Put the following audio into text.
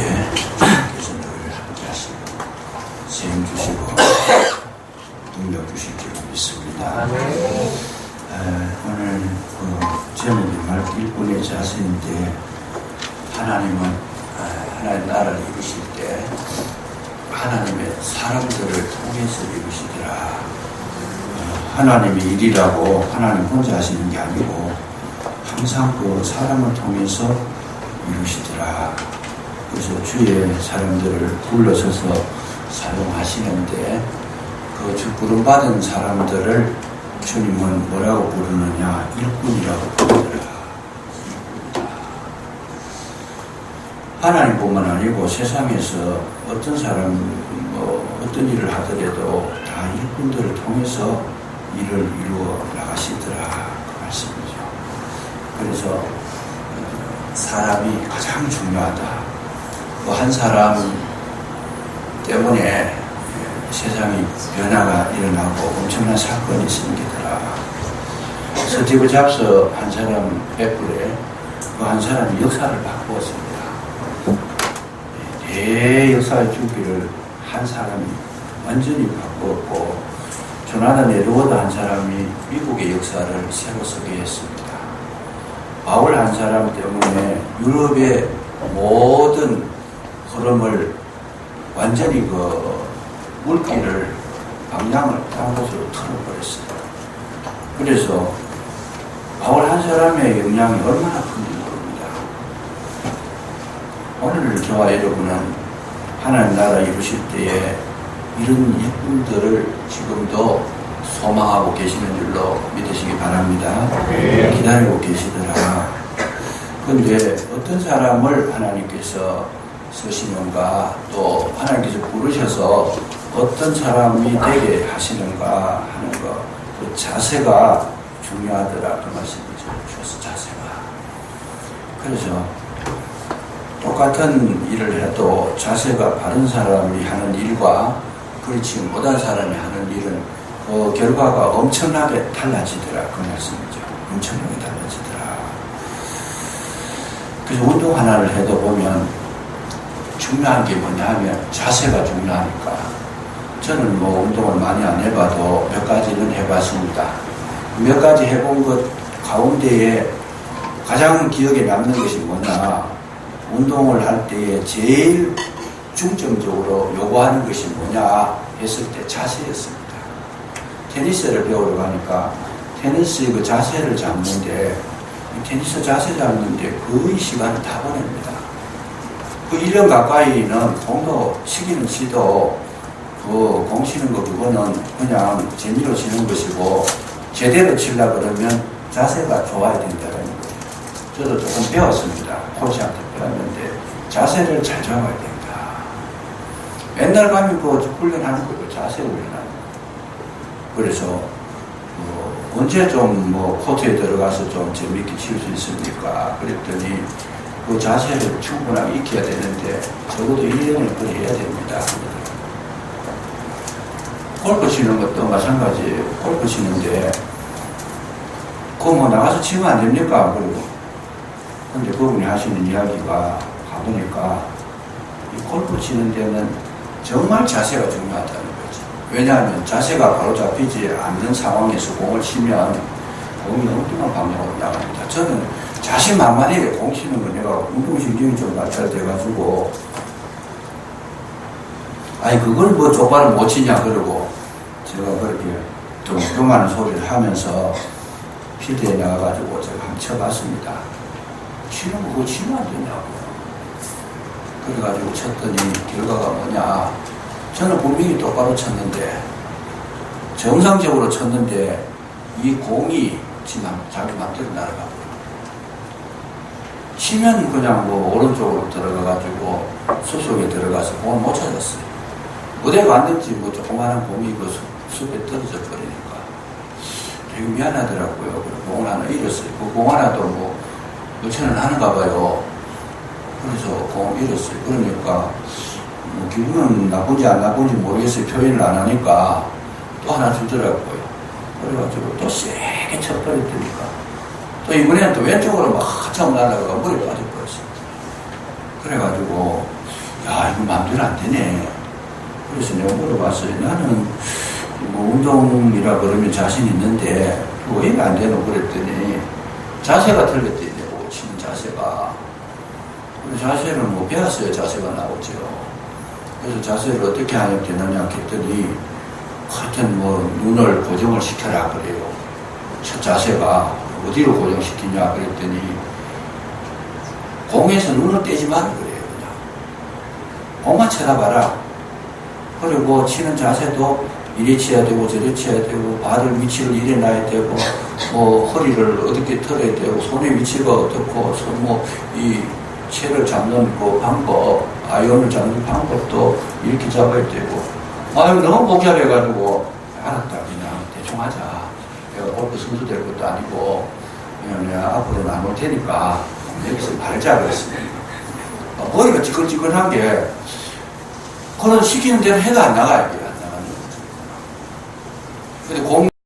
예. 우리의 귀신을 세임 주시고 돌려 주실 줄 믿습니다. 오늘 그 제목이 말길꾼의 자세인데 하나님은 하나의 나라를 이루실 때 하나님의 사람들을 통해서 이루시더라. 어, 하나님의 일이라고 하나님 혼자 하시는 게 아니고 항상 그 사람을 통해서 이루시더라. 그래서 주의 사람들을 불러서서 사용하시는데 그 부름받은 사람들을 주님은 뭐라고 부르느냐 일꾼이라고 부르더라. 하나님뿐만 아니고 세상에서 어떤 사람 뭐 어떤 일을 하더라도 다 일꾼들을 통해서 일을 이루어 나가시더라 그 말씀이죠. 그래서 어, 사람이 가장 중요하다. 그 한 사람 때문에 세상이 변화가 일어나고 엄청난 사건이 생기더라. 스티브 잡스 한 사람 애플에 그 한 사람이 역사를 바꾸었습니다. 대 역사의 주기를 한 사람이 완전히 바꾸었고 조나단 에드워드 한 사람이 미국의 역사를 새로 서게 했습니다. 바울 한 사람 때문에 유럽의 모든 흐름을 완전히 그 물기를 방향을 다른 곳으로 틀어버렸어요. 그래서 바울 한 사람의 영향이 얼마나 큰지 모릅니다. 오늘 저와 여러분은 하나님 나라 이루실 때에 이런 일꾼들을 지금도 소망하고 계시는 줄로 믿으시기 바랍니다. 기다리고 계시더라. 그런데 어떤 사람을 하나님께서 쓰시는가 또 하나님께서 부르셔서 어떤 사람이 되게 하시는가 하는 것, 그 자세가 중요하더라 그 말씀이죠. 주셔서 자세가. 그래서 똑같은 일을 해도 자세가 바른 사람이 하는 일과 그렇지 못한 사람이 하는 일은 그 결과가 엄청나게 달라지더라 그 말씀이죠. 엄청나게 달라지더라. 그래서 운동 하나를 해도 보면 중요한 게 뭐냐 하면 자세가 중요하니까 저는 뭐 운동을 많이 안 해봐도 몇 가지는 해봤습니다. 몇 가지 해본 것 가운데에 가장 기억에 남는 것이 뭐냐 운동을 할 때에 제일 중점적으로 요구하는 것이 뭐냐 했을 때 자세였습니다. 테니스를 배우러 가니까 테니스의 그 자세를 잡는데 테니스 자세 잡는데 거의 시간을 다 보냅니다. 그 1년 가까이는 공도 시기는 시도 그공 치는 거 그거는 그냥 재미로 치는 것이고 제대로 치려 그러면 자세가 좋아야 된다는 거예요. 저도 조금 배웠습니다. 코치한테 배웠는데 자세를 잘 잡아야 된다. 맨날 가면 그 훈련하는 거예요. 자세 훈련하는 거. 그래서 뭐 언제 좀 뭐 코트에 들어가서 좀 재밌게 칠 수 있습니까? 그랬더니 그 자세를 충분하게 익혀야 되는데 적어도 1년을 그래 해야 됩니다. 골프 치는 것도 마찬가지예요. 골프 치는데 그거 뭐 나가서 치면 안 됩니까? 그리고 근데 그분이 하시는 이야기가 가보니까 이 골프 치는 데는 정말 자세가 중요하다는 거지. 왜냐하면 자세가 바로 잡히지 않는 상황에서 공을 치면 공이 엉뚱한 방향으로 나갑니다. 저는 자신만만하게 공 치는 거 내가 운동신경이 좀 발달돼가지고 아니 그걸 뭐 족발을 못 치냐 그러고 제가 그렇게 좀 그만한 소리를 하면서 필드에 나가가지고 제가 한번 쳐봤습니다. 치는 거 그거 치면 안 되냐고요. 그래가지고 쳤더니 결과가 뭐냐. 저는 분명히 똑바로 쳤는데 정상적으로 쳤는데 이 공이 지금 자기 맘대로 날아가고 치면 그냥 뭐 오른쪽으로 들어가가지고 숲속에 들어가서 공을 못 찾았어요. 어디에 갔는지 뭐 조그마한 공이 그 숲 에 떨어져 버리니까 되게 미안하더라고요. 공 하나 잃었어요. 그공 하나도 뭐 몇천원 하는가 봐요. 그래서 공을 잃었어요. 그러니까 뭐 기분은 나쁜지 안 나쁜지 모르겠어요. 표현을 안 하니까 또 하나 주더라고요. 그래가지고 또 세게 쳐버렸더니까 또 이번에는 또 왼쪽으로 막 한참 날아가가 머리 빠져버렸어요. 그래가지고 야 이거 마음대로 안 되네. 그래서 내가 물어봤어요. 나는 뭐 운동이라 그러면 자신 있는데 왜안 되노 그랬더니 자세가 틀렸대요. 치는 자세가. 자세는 뭐 배웠어요. 자세가 나오죠. 그래서 자세를 어떻게 하냐 되느냐 했더니 하여튼 뭐 눈을 고정을 시켜라 그래요. 첫 자세가 어디로 고정시키냐 그랬더니 공에서 눈을 떼지 마라 그래요. 그냥. 공만 쳐다봐라. 그리고 치는 자세도 이리 쳐야 되고 저리 쳐야 되고 발을 위치를 이래 놔야 되고 뭐 허리를 어떻게 털어야 되고 손의 위치가 어떻고 손뭐이 채를 잡는 그 방법 아이언을 잡는 방법도 이렇게 잡아야 되고 아유 너무 복잡해가지고 알았다 그냥 대충 하자 내가 골프 선수 될 것도 아니고 앞으로는 안올 테니까 여기서 말자 그랬습니다. 어, 머리가 찌글찌글한 게 그런 시키는 대로 해도 안 나가요 안 나가는 거죠 근데 공